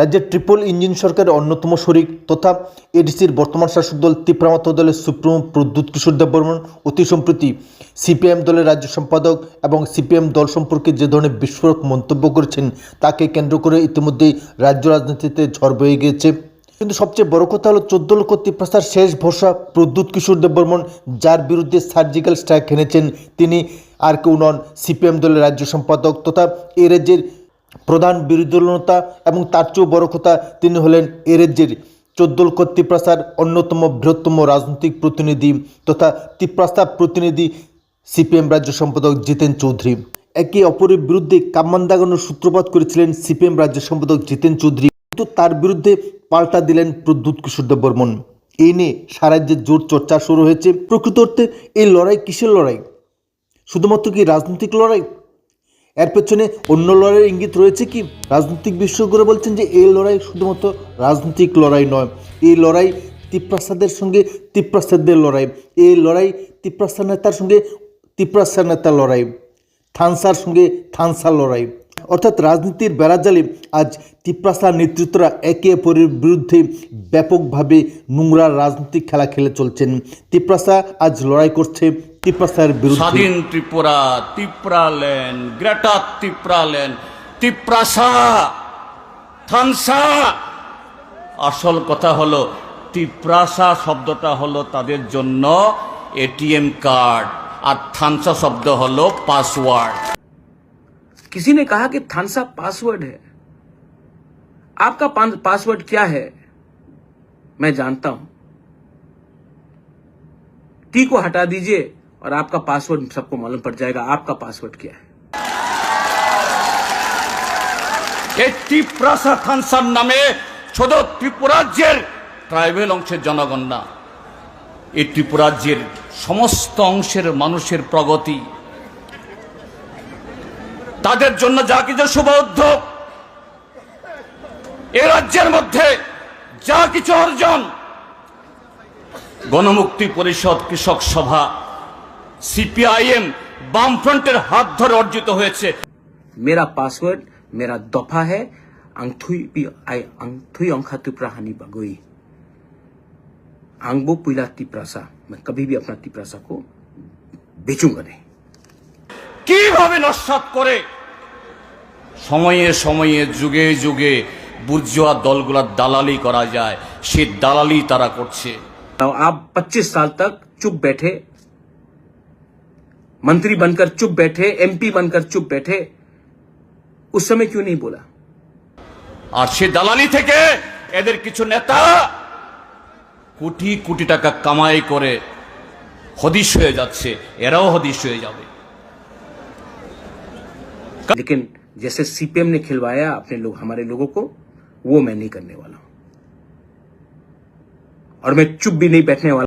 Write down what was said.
রাজ্যের triple engine সরকারের অন্যতম শরিক তথা এডিসির বর্তমান শাসক দল তীব্রামাত্র দলের সুপ্রিমো প্রদ্যুৎ কিশোর দেববর্মন অতি সম্প্রতি সিপিএম দলের রাজ্য সম্পাদক এবং সিপিএম দল সম্পর্কে যে ধরনের বিস্ফোরক মন্তব্য করেছেন তাকে কেন্দ্র করে ইতিমধ্যেই রাজ্য রাজনীতিতে ঝড় বয়ে গিয়েছে। কিন্তু সবচেয়ে বড় কথা হলো চোদ্দ লক্ষ তিপ্রাস্তার শেষ ভরসা প্রদ্যুৎ কিশোর দেববর্মন, যার বিরুদ্ধে সার্জিক্যাল স্ট্রাইক এনেছেন তিনি। আর কেউ নন সিপিএম দলের রাজ্য সম্পাদক তথা এ রাজ্যের প্রধান বিরোধী এবং তার চেয়েও বড় কথা তিনি হলেন এ রাজ্যের চোদ্দ লক্ষ অন্যতম বৃহত্তম রাজনৈতিক প্রতিনিধি তথা তিপ্রাস্তা প্রতিনিধি সিপিএম রাজ্য সম্পাদক জিতেন চৌধুরী। একে অপরের বিরুদ্ধে কাম্মান দাগানোর সূত্রপাত করেছিলেন সিপিএম রাজ্য সম্পাদক জিতেন চৌধুরী। কিন্তু তার বিরুদ্ধে পাল্টা দিলেন প্রদ্যুৎ কিশোর দেববর্মন। এই নিয়ে সারা সারাজ্যের জোর চর্চা শুরু হয়েছে। প্রকৃত অর্থে এই লড়াই কিসের লড়াই? শুধুমাত্র কি রাজনৈতিক লড়াই? এর পেছনে অন্য লড়াইয়ের ইঙ্গিত রয়েছে কি? রাজনৈতিক বিশেষজ্ঞরা বলছেন যে এই লড়াই শুধুমাত্র রাজনৈতিক লড়াই নয়। এই লড়াই তিপ্রাসাদের সঙ্গে তিপ্রাসাদের লড়াই। এই লড়াই তিপ্রাসা নেতার সঙ্গে তিপ্রাসা নেতার লড়াই। থানসার সঙ্গে থানসার লড়াই। অর্থাৎ রাজনীতির বেড়াজালে আজ তিপ্রাসার নেতৃত্বরা একে অপরের বিরুদ্ধে ব্যাপকভাবে নোংরা রাজনৈতিক খেলা খেলে চলছেন। তিপ্রাসা আজ লড়াই করছে তিপ্রাসার বিরুদ্ধে স্বাধীন ত্রিপুরা তিপ্রাল্যান্ড গ্রেটা তিপ্রাল্যান্ড তিপ্রাসা থানসা আসল কথা হলো তিপ্রাসা শব্দটা হলো তাদের জন্য এটিএম কার্ড আর থানসা শব্দ হলো পাসওয়ার্ড किसी ने कहा कि थानसा पासवर्ड है आपका पान- पासवर्ड क्या है मैं जानता हूं टी को हटा दीजिए और आपका पासवर्ड सबको मालूम पड़ जाएगा आपका पासवर्ड क्या है এই ত্রিপ্রাসা থানসার নামে শুধু ত্রিপুরাজ্যের ট্রাইবেল অংশের জনগণ না এই ত্রিপুরাজ্যের সমস্ত অংশের মানুষের প্রগতি তাদের জন্য যা কিছু শুভ উদ্যোগ এ রাজ্যের মধ্যে যা কিছু অর্জন গণমুক্তি পরিষদ কৃষক সভা সিপিআইএম বামফ্রন্টের হাত ধরে অর্জিত হয়েছে मेरा पासवर्ड मेरा दफा है अंगथुई पी आई अंगथुई अंखा तिप्रा हानि बगोई आंगबो पुला तिप्रासा मैं कभी भी अपना तिप्रासा को बेचूंगा नहीं কিভাবে নস্বাত করে সময়ে সময়ে যুগে যুগে বুর্জোয়া দলগুলার দালালি করা যায় সে দালালি তারা করছে तो आप 25 साल तक चुप बैठे मंत्री बनकर चुप बैठे एमपी बनकर चुप बैठे उस समय क्यों नहीं बोला আর সে দালালি থেকে এদের কিছু নেতা কোটি কোটি টাকা কামাই করে হদিশ হয়ে যাচ্ছে এরাও হদিশ হয়ে যাবে लेकिन जैसे सीपीएम ने खिलवाया अपने लोग हमारे लोगों को वो मैं नहीं करने वाला हूं और मैं चुप भी नहीं बैठने वाला